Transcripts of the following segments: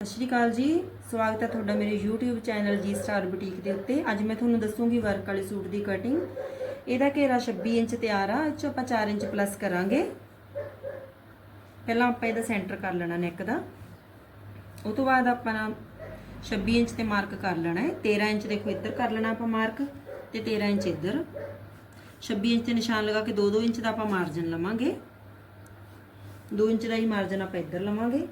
ਸਤਿ ਸ਼੍ਰੀ ਅਕਾਲ ਜੀ। ਸਵਾਗਤ ਹੈ ਤੁਹਾਡਾ ਮੇਰੇ YouTube channel G star boutique ਦੇ ਉੱਤੇ। ਅੱਜ ਮੈਂ ਤੁਹਾਨੂੰ ਦੱਸੂਗੀ ਵਰਕ ਵਾਲੇ ਸੂਟ ਦੀ ਕਟਿੰਗ ਇਹਦਾ ਘੇਰਾ 26 ਇੰਚ ਤਿਆਰ ਆ, ਇਹ 'ਚੋਂ ਆਪਾਂ 4 ਇੰਚ ਪਲੱਸ ਕਰਾਂਗੇ। ਪਹਿਲਾਂ ਆਪਾਂ ਇਹਦਾ ਸੈਂਟਰ ਕਰ ਲੈਣਾ ਨੈਕ ਦਾ। ਉਹ ਤੋਂ ਬਾਅਦ ਆਪਾਂ ਨਾ 26 ਇੰਚ ਤੇ ਮਾਰਕ ਕਰ ਲੈਣਾ ਹੈ। 13 ਇੰਚ ਦੇਖੋ ਇੱਧਰ ਕਰ ਲੈਣਾ ਆਪਾਂ ਮਾਰਕ ਤੇ 13 ਇੰਚ ਇੱਧਰ। 26 ਇੰਚ ਤੇ ਨਿਸ਼ਾਨ ਲਗਾ ਕੇ 2-2 ਇੰਚ ਦਾ ਆਪਾਂ ਮਾਰਜਨ ਲਵਾਂਗੇ। 2 ਇੰਚ ਦਾ ਹੀ ਮਾਰਜਨ ਆਪਾਂ ਇੱਧਰ ਲਵਾਂਗੇ।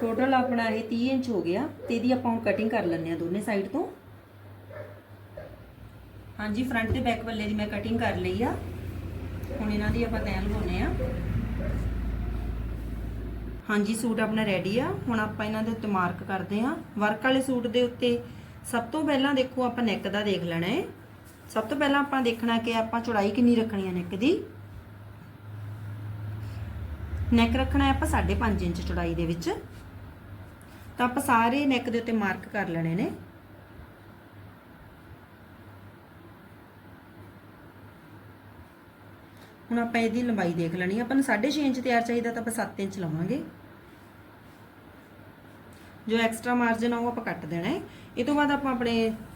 ਟੋਟਲ ਆਪਣਾ ਇਹ 30 ਇੰਚ ਹੋ ਗਿਆ ਤੇ ਇਹਦੀ ਆਪਾਂ ਹੁਣ ਕਟਿੰਗ ਕਰ ਲੈਂਦੇ ਆ ਦੋਨੇ ਸਾਈਡ ਤੋਂ। ਹਾਂਜੀ ਫਰੰਟ ਤੇ ਬੈਕ ਵੱਲੇ ਦੀ ਮੈਂ ਕਟਿੰਗ ਕਰ ਲਈ ਆ। ਹੁਣ ਇਹਨਾਂ ਦੀ ਆਪਾਂ ਤੈਅ ਲਗਾਉਨੇ ਆ। ਹਾਂਜੀ, ਸੂਟ ਆਪਣਾ ਰੈਡੀ ਆ। ਹੁਣ ਆਪਾਂ ਇਹਨਾਂ ਦੇ ਉੱਤੇ ਮਾਰਕ ਕਰਦੇ ਆ ਵਰਕ ਵਾਲੇ ਸੂਟ ਦੇ ਉੱਤੇ ਸਭ ਤੋਂ ਪਹਿਲਾਂ ਦੇਖੋ ਆਪਾਂ ਨੈਕ ਦਾ ਦੇਖ ਲੈਣਾ ਹੈ। ਸਭ ਤੋਂ ਪਹਿਲਾਂ ਆਪਾਂ ਦੇਖਣਾ ਕਿ ਆਪਾਂ ਚੌੜਾਈ ਕਿੰਨੀ ਰੱਖਣੀ ਹੈ ਨੈਕ ਦੀ। ਨੈਕ ਰੱਖਣਾ ਹੈ ਆਪਾਂ 5.5 ਇੰਚ ਚੌੜਾਈ ਦੇ ਵਿੱਚ। ਤਾਂ ਆਪਾਂ ਸਾਰੇ ਨੈਕ ਦੇ ਉੱਤੇ ਮਾਰਕ ਕਰ ਲੈਣੇ ਨੇ। ਹੁਣ ਆਪਾਂ ਇਹਦੀ ਲੰਬਾਈ ਦੇਖ ਲੈਣੀ ਆ। ਆਪਾਂ ਨੂੰ 6.5 ਇੰਚ ਤਿਆਰ ਚਾਹੀਦਾ ਤਾਂ ਆਪਾਂ 7 ਇੰਚ ਲਵਾਂਗੇ। ਜੋ ਐਕਸਟਰਾ ਮਾਰਜਨ ਆ ਉਹ ਆਪਾਂ ਕੱਟ ਦੇਣਾ ਹੈ। ਇਹ ਤੋਂ ਬਾਅਦ ਆਪਾਂ ਆਪਣੇ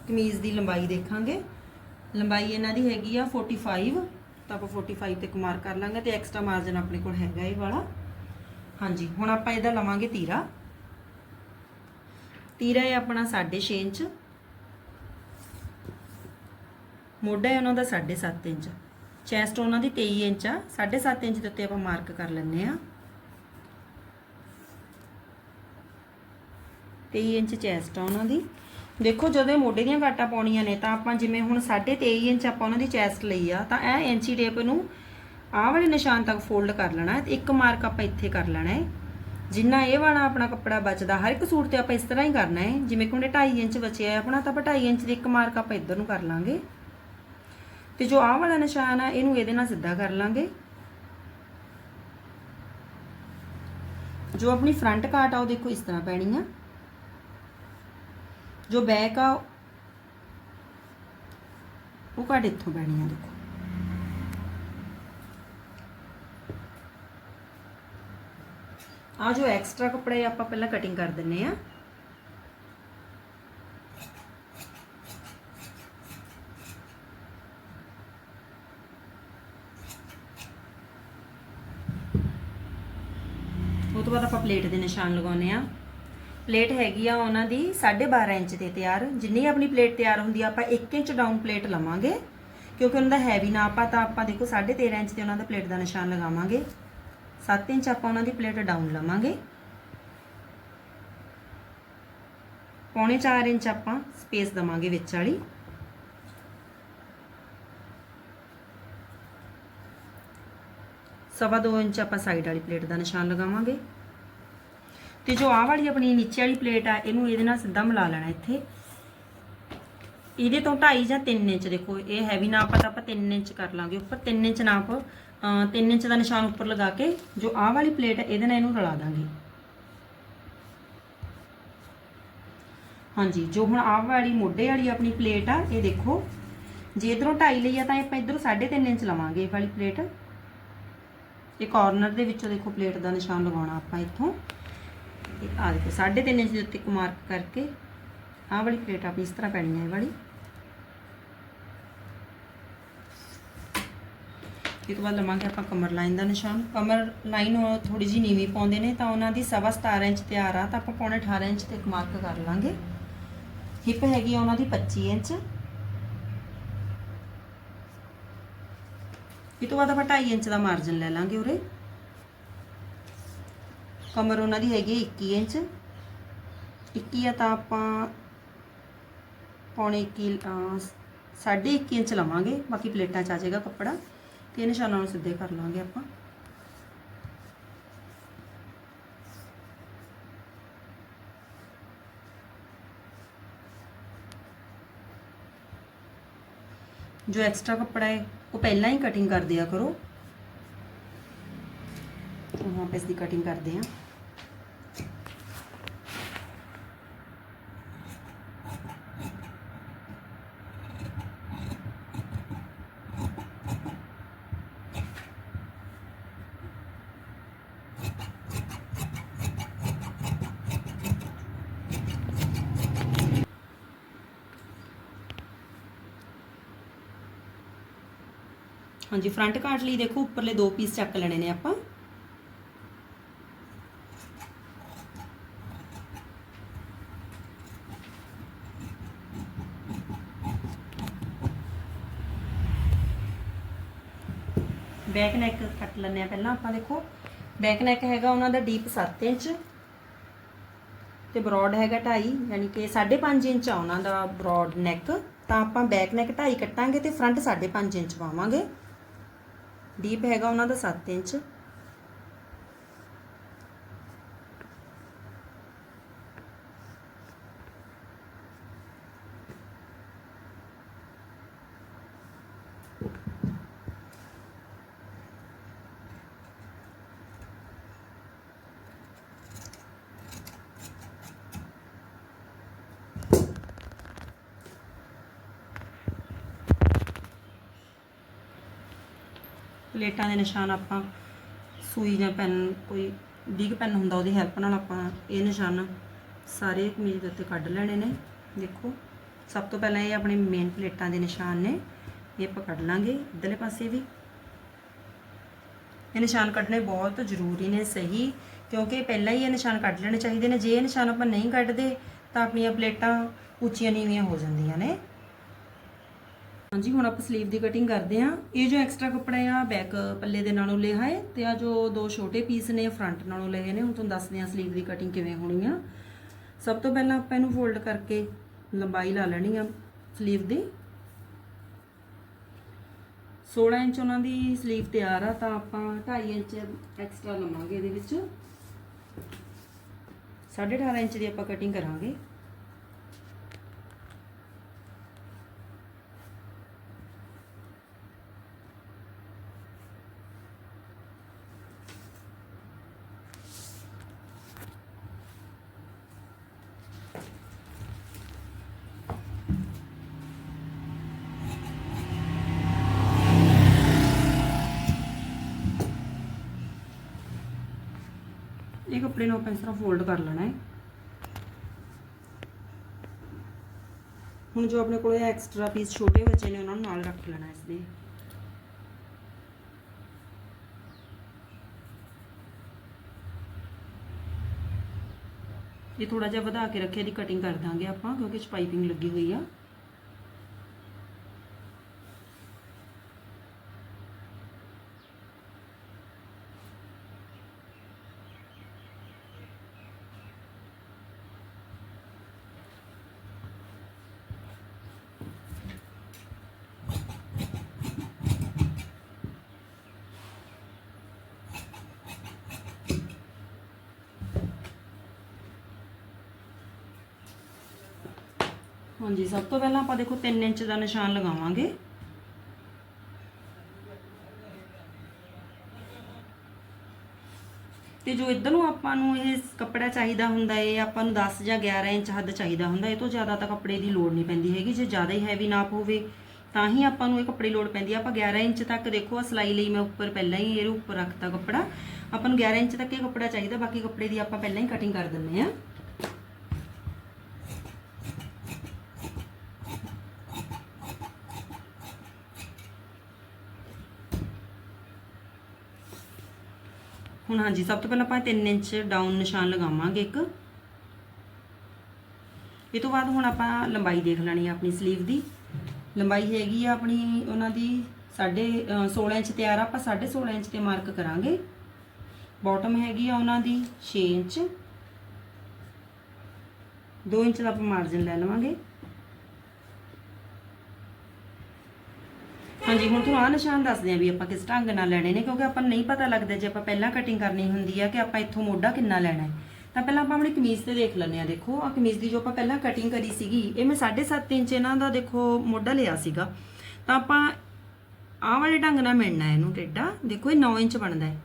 ਕਮੀਜ਼ ਦੀ ਲੰਬਾਈ ਦੇਖਾਂਗੇ। ਲੰਬਾਈ ਇਹਨਾਂ ਦੀ ਹੈਗੀ ਆ 45 ਤਾਂ ਆਪਾਂ 45 ਤੇ ਮਾਰਕ ਕਰ ਲਾਂਗੇ ਤੇ ਐਕਸਟਰਾ ਮਾਰਜਨ ਆਪਣੇ ਕੋਲ ਹੈਗਾ ਇਹ ਵਾਲਾ। ਹਾਂਜੀ, ਹੁਣ ਆਪਾਂ ਇਹਦਾ ਲਵਾਂਗੇ ਤੀਰਾ। ਤੀਰਾ ਹੈ ਆਪਣਾ 6.5 ਇੰਚ। ਮੋਢਾ ਹੈ ਉਹਨਾਂ ਦਾ 7.5 ਇੰਚ। ਚੈਸਟ ਉਹਨਾਂ ਦੀ 23 ਇੰਚ ਆ। 7.5 ਇੰਚ ਦੇ ਉੱਤੇ ਆਪਾਂ ਮਾਰਕ ਕਰ ਲੈਂਦੇ ਆ 23 ਇੰਚ ਚੈਸਟ ਆ ਉਹਨਾਂ ਦੀ। ਦੇਖੋ ਜਦੋਂ ਮੋਢੇ ਦੀਆਂ ਕਾਟਾਂ ਪਾਉਣੀਆਂ ਨੇ ਤਾਂ ਆਪਾਂ ਜਿਵੇਂ ਹੁਣ 23.5 ਇੰਚ ਆਪਾਂ ਉਹਨਾਂ ਦੀ ਚੈਸਟ ਲਈ ਆ, ਤਾਂ ਇਹ ਇੰਚੀ ਟੇਪ ਨੂੰ ਆਹ ਵਾਲੇ ਨਿਸ਼ਾਨ ਤੱਕ ਫੋਲਡ ਕਰ ਲੈਣਾ। ਤੇ ਇੱਕ ਮਾਰਕ ਆਪਾਂ ਇੱਥੇ ਕਰ ਲੈਣਾ ਹੈ। ਜਿੰਨਾ ਇਹ ਵਾਲਾ ਆਪਣਾ ਕੱਪੜਾ ਬਚਦਾ, ਹਰ ਇੱਕ ਸੂਟ ਤੇ ਆਪਾਂ ਇਸ ਤਰ੍ਹਾਂ ਹੀ ਕਰਨਾ ਹੈ। ਜਿਵੇਂ ਕਿ ਉਹਨੇ 2.5 ਇੰਚ ਬਚਿਆ ਹੈ ਆਪਣਾ ਤਾਂ ਆਪਾਂ 2.5 ਇੰਚ ਦੀ ਇੱਕ ਮਾਰਕ ਆਪਾਂ ਇੱਧਰ ਨੂੰ ਕਰ ਲਾਂਗੇ। ਤੇ ਜੋ ਆਹ ਵਾਲਾ ਨਿਸ਼ਾਨ ਆ, ਇਹਨੂੰ ਇਹਦੇ ਨਾਲ ਸਿੱਧਾ ਕਰ ਲਾਂਗੇ। ਜੋ ਆਪਣੀ ਫਰੰਟ ਕਾਟ ਆ, ਉਹ ਦੇਖੋ ਇਸ ਤਰ੍ਹਾਂ ਪੈਣੀ ਆ। ਜੋ ਬੈਕ ਆ, ਉਹ ਕਾਟ ਇੱਥੋਂ ਪੈਣੀ ਆ, ਦੇਖੋ। ਆ ਜੋ ਐਕਸਟਰਾ ਕੱਪੜਾ ਹੈ ਆਪਾਂ ਪਹਿਲਾਂ ਕਟਿੰਗ ਕਰ ਦਿੰਨੇ ਆ। ਉਹ ਤੋਂ ਬਾਅਦ ਆਪਾਂ ਪਲੇਟ ਦੇ ਨਿਸ਼ਾਨ ਲਗਾਉਨੇ ਆ। ਪਲੇਟ ਹੈਗੀ ਆ ਉਹਨਾਂ ਦੀ 12.5 ਇੰਚ ਤੇ ਤਿਆਰ। ਜਿੰਨੀ ਆਪਣੀ ਪਲੇਟ ਤਿਆਰ ਹੁੰਦੀ ਆ, ਆਪਾਂ 1 ਇੰਚ ਡਾਊਨ ਪਲੇਟ ਲਵਾਂਗੇ। ਕਿਉਂਕਿ ਉਹਨਾਂ ਦਾ ਹੈਵੀ ਨਾ ਆਪਾਂ, ਤਾਂ ਆਪਾਂ ਦੇਖੋ 13.5 ਇੰਚ ਤੇ ਉਹਨਾਂ ਦਾ ਪਲੇਟ ਦਾ ਨਿਸ਼ਾਨ ਲਗਾਵਾਂਗੇ। 7 ਇੰਚ ਆਪਾਂ ਉਹਨਾਂ ਦੀ ਪਲੇਟ ਡਾਊਨ ਲਵਾਂਗੇ। ਪੌਣੇ 4 ਇੰਚ ਆਪਾਂ ਸਪੇਸ ਦਵਾਂਗੇ ਵਿੱਚ ਵਾਲੀ। ਸਵਾ 2 ਇੰਚ ਆਪਾਂ ਸਾਈਡ ਵਾਲੀ ਪਲੇਟ ਦਾ ਨਿਸ਼ਾਨ ਲਗਾਵਾਂਗੇ। ਤੇ ਜੋ ਆਹ ਵਾਲੀ ਆਪਣੀ ਨੀਚੇ ਵਾਲੀ ਪਲੇਟ ਆ, ਇਹਨੂੰ ਇਹਦੇ ਨਾਲ ਸਿੱਧਾ ਮਿਲਾ ਲੈਣਾ ਇੱਥੇ। ਇਹਦੇ ਤੋਂ 2.5 ਜਾਂ 3 ਇੰਚ ਦੇਖੋ, ਇਹ ਹੈਵੀ ਨਾਪ ਆ ਤਾਂ ਆਪਾਂ 3 ਇੰਚ ਕਰ ਲਾਂਗੇ। ਉੱਪਰ 3 ਇੰਚ ਨਾਪ 3 ਇੰਚ ਦਾ ਨਿਸ਼ਾਨ ਉੱਪਰ ਲਗਾ ਕੇ ਜੋ ਆਹ ਵਾਲੀ ਪਲੇਟ ਹੈ, ਇਹਦੇ ਨਾਲ ਇਹਨੂੰ ਰਲਾ ਦਾਂਗੇ। ਹਾਂਜੀ, ਜੋ ਹੁਣ ਆਹ ਵਾਲੀ ਮੋਢੇ ਵਾਲੀ ਆਪਣੀ ਪਲੇਟ ਆ, ਇਹ ਦੇਖੋ। ਜੇ ਇਧਰੋਂ 2.5 ਲਈ ਆ, ਤਾਂ ਆਪਾਂ ਇਧਰੋਂ 3.5 ਇੰਚ ਲਵਾਂਗੇ ਇਹ ਵਾਲੀ ਪਲੇਟ। ਇਹ ਕਾਰਨਰ ਦੇ ਵਿੱਚੋਂ ਦੇਖੋ ਪਲੇਟ ਦਾ ਨਿਸ਼ਾਨ ਲਗਾਉਣਾ ਆਪਾਂ ਇੱਥੋਂ। ਤੇ ਆ ਦੇਖੋ 3.5 ਇੰਚ ਦੇ ਉੱਤੇ ਇੱਕ ਮਾਰਕ ਕਰਕੇ ਆਹ ਵਾਲੀ ਪਲੇਟ ਆਪਣੀ ਇਸ ਤਰ੍ਹਾਂ ਪੈਣੀ ਹੈ ਇਹ ਵਾਲੀ। ਇਹ ਤੋਂ ਬਾਅਦ ਲਵਾਂਗੇ ਆਪਾਂ ਕਮਰ ਲਾਈਨ ਦਾ ਨਿਸ਼ਾਨ। ਕਮਰ ਲਾਈਨ ਥੋੜੀ ਜੀ ਨੀਵੀਂ ਪਾਉਂਦੇ ਨੇ, ਤਾਂ ਉਹਨਾਂ ਦੀ ਸਵਾ 17 ਇੰਚ ਤਿਆਰ ਆ, ਤਾਂ ਆਪਾਂ ਪੌਣੇ 18 ਇੰਚ ਤੇ ਇੱਕ ਮਾਰਕ ਕਰ ਲਾਂਗੇ। ਹਿਪ ਹੈਗੀ ਆ ਉਹਨਾਂ ਦੀ 25 ਇੰਚ। ਇਹ ਤੋਂ ਬਾਅਦ ਆਪਾਂ 2.5 ਇੰਚ ਦਾ ਮਾਰਜਨ ਲੈ ਲਾਂਗੇ ਉਰੇ। ਕਮਰ ਉਹਨਾਂ ਦੀ ਹੈਗੀ 21 ਇੰਚ। 21 ਆ ਤਾਂ ਆਪਾਂ ਪੌਣੇ 21 ਸਾਢੇ 21 ਇੰਚ ਲਵਾਂਗੇ, ਬਾਕੀ ਪਲੇਟਾਂ ਚ ਆ ਜਾਏਗਾ ਕੱਪੜਾ। ਤੇ ਇਹ ਨਿਸ਼ਾਨਾਂ ਨੂੰ ਸਿੱਧੇ ਕਰ ਲਾਂਗੇ ਆਪਾਂ ਜੋ ਐਕਸਟਰਾ ਕੱਪੜਾ ਹੈ ਉਹ ਪਹਿਲਾਂ ਹੀ ਕਟਿੰਗ ਕਰ ਦਿਆ ਕਰੋ ਹੁਣ ਆਪਾਂ ਇਸ ਦੀ ਕਟਿੰਗ ਕਰਦੇ ਹਾਂ ਹਾਂਜੀ ਫਰੰਟ ਕਾਟ ਲਈ ਦੇਖੋ, ਉੱਪਰਲੇ ਦੋ ਪੀਸ ਚੱਕ ਲੈਣੇ ਨੇ ਆਪਾਂ। ਬੈਕ ਨੈਕ ਕੱਟ ਲੈਣੇ ਆ ਪਹਿਲਾਂ ਆਪਾਂ, ਦੇਖੋ। ਬੈਕ ਨੈਕ ਹੈਗਾ ਉਹਨਾਂ ਦਾ ਡੀਪ 7 ਇੰਚ ਤੇ ਬ੍ਰੌਡ ਹੈਗਾ 2.5 ਯਾਨੀ ਕਿ 5.5 ਇੰਚ ਆ ਉਹਨਾਂ ਦਾ ਬ੍ਰੌਡ ਨੈਕ ਤਾਂ ਆਪਾਂ ਬੈਕ ਨੈਕ 2.5 ਕੱਟਾਂਗੇ ਤੇ ਫਰੰਟ 5.5 ਇੰਚ ਪਾਵਾਂਗੇ। ਡੀਪ ਹੈਗਾ ਉਹਨਾਂ ਦਾ 7 ਇੰਚ ਪਲੇਟਾਂ ਦੇ ਨਿਸ਼ਾਨ ਆਪਾਂ ਸੂਈ ਜਾਂ ਪੈਨ, ਕੋਈ ਬਿਗ ਪੈਨ ਹੁੰਦਾ ਉਹਦੀ ਹੈਲਪ ਨਾਲ ਆਪਾਂ ਇਹ ਨਿਸ਼ਾਨ ਸਾਰੇ ਕਮੀਜ਼ ਦੇ ਉੱਤੇ ਕੱਢ ਲੈਣੇ ਨੇ। ਦੇਖੋ, ਸਭ ਤੋਂ ਪਹਿਲਾਂ ਇਹ ਆਪਣੇ ਮੇਨ ਪਲੇਟਾਂ ਦੇ ਨਿਸ਼ਾਨ ਨੇ, ਇਹ ਆਪਾਂ ਕੱਢ ਲਾਂਗੇ। ਇੱਧਰਲੇ ਪਾਸੇ ਵੀ। ਇਹ ਨਿਸ਼ਾਨ ਕੱਢਣੇ ਬਹੁਤ ਜ਼ਰੂਰੀ ਨੇ ਸਹੀ, ਕਿਉਂਕਿ ਪਹਿਲਾਂ ਹੀ ਇਹ ਨਿਸ਼ਾਨ ਕੱਢ ਲੈਣੇ ਚਾਹੀਦੇ ਨੇ। ਜੇ ਇਹ ਨਿਸ਼ਾਨ ਆਪਾਂ ਨਹੀਂ ਕੱਢਦੇ, ਤਾਂ ਆਪਣੀਆਂ ਪਲੇਟਾਂ ਉੱਚੀਆਂ ਨੀਵੀਆਂ ਹੋ ਜਾਂਦੀਆਂ ਨੇ। ਹਾਂਜੀ, ਹੁਣ ਆਪਾਂ ਸਲੀਵ ਦੀ ਕਟਿੰਗ ਕਰਦੇ ਆ ਇਹ ਜੋ ਐਕਸਟਰਾ ਕੱਪੜਾ ਆ ਬੈਕ ਪੱਲੇ ਦੇ ਨਾਲੋਂ ਲਿਆ ਹੈ ਤੇ ਆ ਜੋ ਦੋ ਛੋਟੇ ਪੀਸ ਨੇ ਫਰੰਟ ਨਾਲੋਂ ਲਏ ਨੇ ਹੁਣ ਤੁਹਾਨੂੰ ਦੱਸਦੇ ਆ ਸਲੀਵ ਦੀ ਕਟਿੰਗ ਕਿਵੇਂ ਹੋਣੀ ਆ। ਸਭ ਤੋਂ ਪਹਿਲਾਂ ਆਪਾਂ ਇਹਨੂੰ ਫੋਲਡ ਕਰਕੇ ਲੰਬਾਈ ਲਾ ਲੈਣੀ ਆ ਸਲੀਵ ਦੀ। 16 ਇੰਚ ਉਹਨਾਂ ਦੀ ਸਲੀਵ ਤਿਆਰ ਆ, ਤਾਂ ਆਪਾਂ 2.5 ਇੰਚ ਐਕਸਟਰਾ ਲਵਾਂਗੇ ਇਹਦੇ ਵਿੱਚ। 18.5 ਇੰਚ ਦੀ ਆਪਾਂ ਕਟਿੰਗ ਕਰਾਂਗੇ। ਇਹ ਕੱਪੜੇ ਨੂੰ ਆਪਾਂ ਇਸ ਤਰ੍ਹਾਂ ਫੋਲਡ ਕਰ ਲੈਣਾ ਹੈ। ਹੁਣ ਜੋ ਆਪਣੇ ਕੋਲ ਐਕਸਟਰਾ ਪੀਸ ਛੋਟੇ ਬੱਚੇ ਨੇ, ਉਹਨਾਂ ਨੂੰ ਨਾਲ ਰੱਖ ਲੈਣਾ ਇਸ ਦੇ ਇਹ ਥੋੜਾ ਜਿਹਾ ਵਧਾ ਕੇ ਰੱਖਿਆ ਦੀ ਕਟਿੰਗ ਕਰ ਦਾਂਗੇ ਆਪਾਂ, ਕਿਉਂਕਿ 'ਚ ਪਾਈਪਿੰਗ ਲੱਗੀ ਹੋਈ ਆ। ਹਾਂਜੀ, ਸਭ ਤੋਂ ਪਹਿਲਾਂ ਆਪਾਂ ਦੇਖੋ 3 ਇੰਚ ਦਾ ਨਿਸ਼ਾਨ ਲਗਾਵਾਂਗੇ। ਤੇ ਜੋ ਇੱਧਰ ਨੂੰ ਆਪਾਂ ਨੂੰ ਇਹ ਕੱਪੜਾ ਚਾਹੀਦਾ ਹੁੰਦਾ ਹੈ ਆਪਾਂ ਨੂੰ 10 ਜਾਂ 11 ਇੰਚ ਹੱਦ ਚਾਹੀਦਾ ਹੁੰਦਾ, ਇਹ ਤੋਂ ਜ਼ਿਆਦਾ ਤਾਂ ਕੱਪੜੇ ਦੀ ਲੋੜ ਨਹੀਂ ਪੈਂਦੀ ਹੈਗੀ। ਜੇ ਜ਼ਿਆਦਾ ਹੀ ਹੈਵੀ ਨਾਪ ਹੋਵੇ ਤਾਂ ਹੀ ਆਪਾਂ ਨੂੰ ਇਹ ਕੱਪੜੇ ਲੋੜ ਪੈਂਦੀ ਹੈ ਆਪਾਂ 11 ਇੰਚ ਤੱਕ ਦੇਖੋ ਆ ਸਿਲਾਈ ਲਈ ਮੈਂ ਉੱਪਰ ਪਹਿਲਾਂ ਹੀ, ਇਹਦੇ ਉੱਪਰ ਰੱਖਤਾ ਕੱਪੜਾ। ਆਪਾਂ ਨੂੰ 11 ਇੰਚ ਤੱਕ ਇਹ ਕੱਪੜਾ ਚਾਹੀਦਾ, ਬਾਕੀ ਕੱਪੜੇ ਦੀ ਆਪਾਂ ਪਹਿਲਾਂ ਹੀ ਕਟਿੰਗ ਕਰ ਦਿੰਨੇ ਆ। ਹੁਣ ਹਾਂਜੀ ਸਭ ਤੋਂ ਪਹਿਲਾਂ ਆਪਾਂ 3 ਇੰਚ ਡਾਊਨ ਨਿਸ਼ਾਨ ਲਗਾਵਾਂਗੇ ਇੱਕ। ਇਹ ਤੋਂ ਬਾਅਦ ਹੁਣ ਆਪਾਂ ਲੰਬਾਈ ਦੇਖ ਲੈਣੀ ਆ ਆਪਣੀ ਸਲੀਵ ਦੀ। ਲੰਬਾਈ ਹੈਗੀ ਆ ਆਪਣੀ ਉਹਨਾਂ ਦੀ ਸਾਢੇ ਅ, 16 ਇੰਚ ਤਿਆਰ ਆ ਆਪਾਂ 16.5 ਇੰਚ ਤੇ ਮਾਰਕ ਕਰਾਂਗੇ। ਬਾਟਮ ਹੈਗੀ ਆ ਉਹਨਾਂ ਦੀ 6 ਇੰਚ। 2 ਇੰਚ ਦਾ ਆਪਾਂ ਮਾਰਜਨ ਲੈ ਲਵਾਂਗੇ। ਹਾਂਜੀ, ਹੁਣ ਤੁਹਾਨੂੰ ਆਹ ਨਿਸ਼ਾਨ ਦੱਸਦੇ ਆ ਵੀ ਆਪਾਂ ਕਿਸ ਢੰਗ ਨਾਲ ਲੈਣੇ ਨੇ, ਕਿਉਂਕਿ ਆਪਾਂ ਨੂੰ ਨਹੀਂ ਪਤਾ ਲੱਗਦਾ ਜੇ ਆਪਾਂ ਪਹਿਲਾਂ ਕਟਿੰਗ ਕਰਨੀ ਹੁੰਦੀ ਆ ਕਿ ਆਪਾਂ ਇੱਥੋਂ ਮੋਢਾ ਕਿੰਨਾ ਲੈਣਾ ਹੈ। ਤਾਂ ਪਹਿਲਾਂ ਆਪਾਂ ਆਪਣੀ ਕਮੀਜ਼ ਤੇ ਦੇਖ ਲੈਂਦੇ ਆ ਦੇਖੋ ਆ ਕਮੀਜ਼ ਦੀ ਜੋ ਆਪਾਂ ਪਹਿਲਾਂ ਕਟਿੰਗ ਕਰੀ ਸੀਗੀ, ਇਹ ਮੈਂ 7.5 ਇੰਚ ਇਹਨਾਂ ਦਾ, ਦੇਖੋ, ਮੋਢਾ ਲਿਆ ਸੀਗਾ। ਤਾਂ ਆਪਾਂ ਆਹ ਵਾਲੇ ਢੰਗ ਨਾਲ ਮਿਲਣਾ ਇਹਨੂੰ ਟੇਡਾ ਦੇਖੋ, ਇਹ 9 ਇੰਚ ਬਣਦਾ ਹੈ।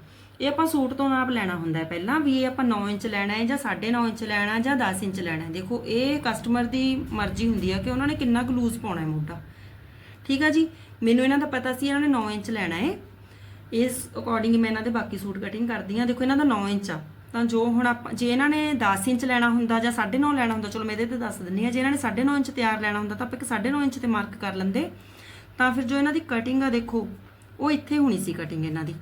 ਇਹ ਆਪਾਂ ਸੂਟ ਤੋਂ ਨਾਪ ਲੈਣਾ ਹੁੰਦਾ ਹੈ ਪਹਿਲਾਂ ਵੀ ਇਹ ਆਪਾਂ 9 ਇੰਚ ਲੈਣਾ ਹੈ ਜਾਂ 9.5 ਇੰਚ ਲੈਣਾ ਜਾਂ 10 ਇੰਚ ਲੈਣਾ ਹੈ। ਦੇਖੋ, ਇਹ ਕਸਟਮਰ ਦੀ ਮਰਜ਼ੀ ਹੁੰਦੀ ਆ ਕਿ ਉਹਨਾਂ ਨੇ ਕਿੰਨਾ ਕੁ ਲੂਜ਼ ਪਾਉਣਾ ਹੈ ਮੋਢਾ। ਠੀਕ ਆ ਜੀ? ਮੈਨੂੰ ਇਹਨਾਂ ਦਾ ਪਤਾ ਸੀ, ਇਹਨਾਂ ਨੇ 9 ਇੰਚ ਲੈਣਾ ਹੈ ਇਸ ਅਕੋਰਡਿੰਗ ਮੈਂ ਇਹਨਾਂ ਦੇ ਬਾਕੀ ਸੂਟ ਕਟਿੰਗ ਕਰਦੀ ਆ। ਦੇਖੋ ਇਹਨਾਂ ਦਾ 9 ਇੰਚ ਆ। ਤਾਂ ਜੋ ਹੁਣ ਆਪਾਂ, ਜੇ ਇਹਨਾਂ ਨੇ 10 ਇੰਚ ਲੈਣਾ ਹੁੰਦਾ ਜਾਂ 9.5 ਲੈਣਾ ਹੁੰਦਾ, ਚਲੋ ਮੈਂ ਇਹਦੇ ਤੇ ਦੱਸ ਦਿੰਨੀ ਆ, ਜੇ ਇਹਨਾਂ ਨੇ 9.5 ਇੰਚ ਤਿਆਰ ਲੈਣਾ ਹੁੰਦਾ, ਤਾਂ ਆਪਾਂ ਇੱਕ 9.5 ਇੰਚ ਤੇ ਮਾਰਕ ਕਰ ਲੈਂਦੇ। ਤਾਂ ਫਿਰ ਜੋ ਇਹਨਾਂ ਦੀ ਕਟਿੰਗ ਆ, ਦੇਖੋ, ਉਹ ਇੱਥੇ ਹੋਣੀ ਸੀ ਕਟਿੰਗ ਇਹਨਾਂ ਦੀ।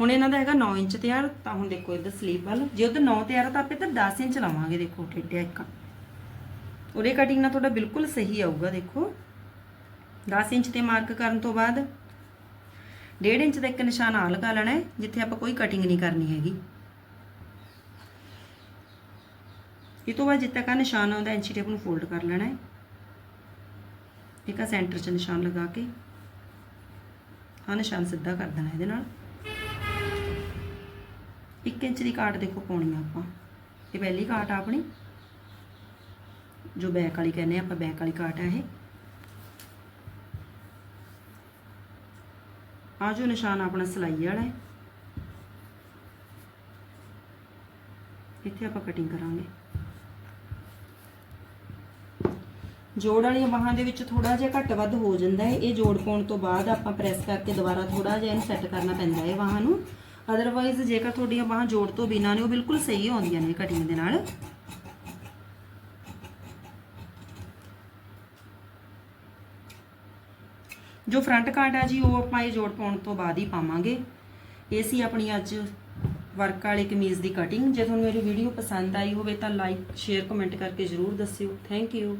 ਹੁਣ ਇਹਨਾਂ ਦਾ ਹੈਗਾ 9 ਇੰਚ ਤਿਆਰ, ਤਾਂ ਹੁਣ ਦੇਖੋ ਇੱਧਰ ਸਲੀਵ ਵੱਲ। ਜੇ ਉਧਰ 9 ਤਿਆਰ ਆ, ਤਾਂ ਆਪਾਂ ਇੱਧਰ 10 ਇੰਚ ਲਾਵਾਂਗੇ, ਦੇਖੋ ਠੇਡਿਆ ਇੱਕ। ਉਹਦੇ ਕਟਿੰਗ ਨਾਲ ਤੁਹਾਡਾ ਬਿਲਕੁਲ ਸਹੀ ਆਊਗਾ, ਦੇਖੋ। 10 ਇੰਚ ਤੇ ਮਾਰਕ ਕਰਨ ਤੋਂ ਬਾਅਦ 1.5 ਇੰਚ ਦਾ ਇੱਕ ਨਿਸ਼ਾਨ ਆ ਲਗਾ ਲੈਣਾ ਹੈ, ਜਿੱਥੇ ਆਪਾਂ ਕੋਈ ਕਟਿੰਗ ਨਹੀਂ ਕਰਨੀ ਹੈਗੀ। ਇਹ ਤੋਂ ਬਾਅਦ ਜਿੱਥੇ ਤੱਕ ਨਿਸ਼ਾਨ ਆਉਂਦਾ ਇੰਚੀ ਟੇਪ ਨੂੰ ਫੋਲਡ ਕਰ ਲੈਣਾ ਹੈ। ਇੱਕ ਆ ਸੈਂਟਰ 'ਚ ਨਿਸ਼ਾਨ ਲਗਾ ਕੇ ਆ ਨਿਸ਼ਾਨ ਸਿੱਧਾ ਕਰ ਦੇਣਾ ਇਹਦੇ ਨਾਲ। 1 ਇੰਚ ਦੀ ਕਾਟ ਦੇਖੋ ਪਾਉਣੀ ਆ ਆਪਾਂ। ਇਹ ਪਹਿਲੀ ਕਾਟ ਆ ਆਪਣੀ, ਜੋ ਬੈਕ ਵਾਲੀ ਕਹਿੰਦੇ ਆ ਆਪਾਂ ਬੈਕ ਵਾਲੀ ਕਾਟ ਆ ਇਹ। ਆ ਜੋ ਨਿਸ਼ਾਨ ਆਪਣਾ ਸਲਾਈ ਵਾਲਾ ਹੈ। ਇੱਥੇ ਆਪਾਂ ਕਟਿੰਗ ਕਰਾਂਗੇ। ਜੋੜ ਵਾਲੀਆਂ ਬਾਹਾਂ ਦੇ ਵਿੱਚ ਥੋੜਾ ਜਿਹਾ ਘੱਟ ਵੱਧ ਹੋ ਜਾਂਦਾ ਹੈ। ਇਹ ਜੋੜ ਪਾਉਣ ਤੋਂ ਬਾਅਦ ਆਪਾਂ ਪ੍ਰੈਸ ਕਰਕੇ ਦੁਬਾਰਾ ਥੋੜਾ ਜਿਹਾ ਇਹਨੂੰ ਸੈੱਟ ਕਰਨਾ ਪੈਂਦਾ ਹੈ ਬਾਹਾਂ ਨੂੰ। ਅਦਰਵਾਈਜ਼ ਜੇਕਰ ਤੁਹਾਡੀਆਂ ਬਾਹਾਂ ਜੋੜ ਤੋਂ ਬਿਨਾਂ ਨੇ, ਉਹ ਬਿਲਕੁਲ ਸਹੀ ਆਉਂਦੀਆਂ ਨੇ ਕਟਿੰਗ ਦੇ ਨਾਲ। ਜੋ ਫਰੰਟ ਕਾਟ ਆ ਜੀ, ਉਹ ਆਪਾਂ ਇਹ ਜੋੜ ਪਾਉਣ ਤੋਂ ਬਾਅਦ ਹੀ ਪਾਵਾਂਗੇ। ਇਹ ਸੀ ਆਪਣੀ ਅੱਜ ਵਰਕ ਵਾਲੀ ਕਮੀਜ਼ ਦੀ ਕਟਿੰਗ ਜੇ ਤੁਹਾਨੂੰ ਮੇਰੀ ਵੀਡੀਓ ਪਸੰਦ ਆਈ ਹੋਵੇ ਤਾਂ ਲਾਈਕ ਸ਼ੇਅਰ ਕਮੈਂਟ ਕਰਕੇ ਜਰੂਰ ਦੱਸਿਓ। Thank you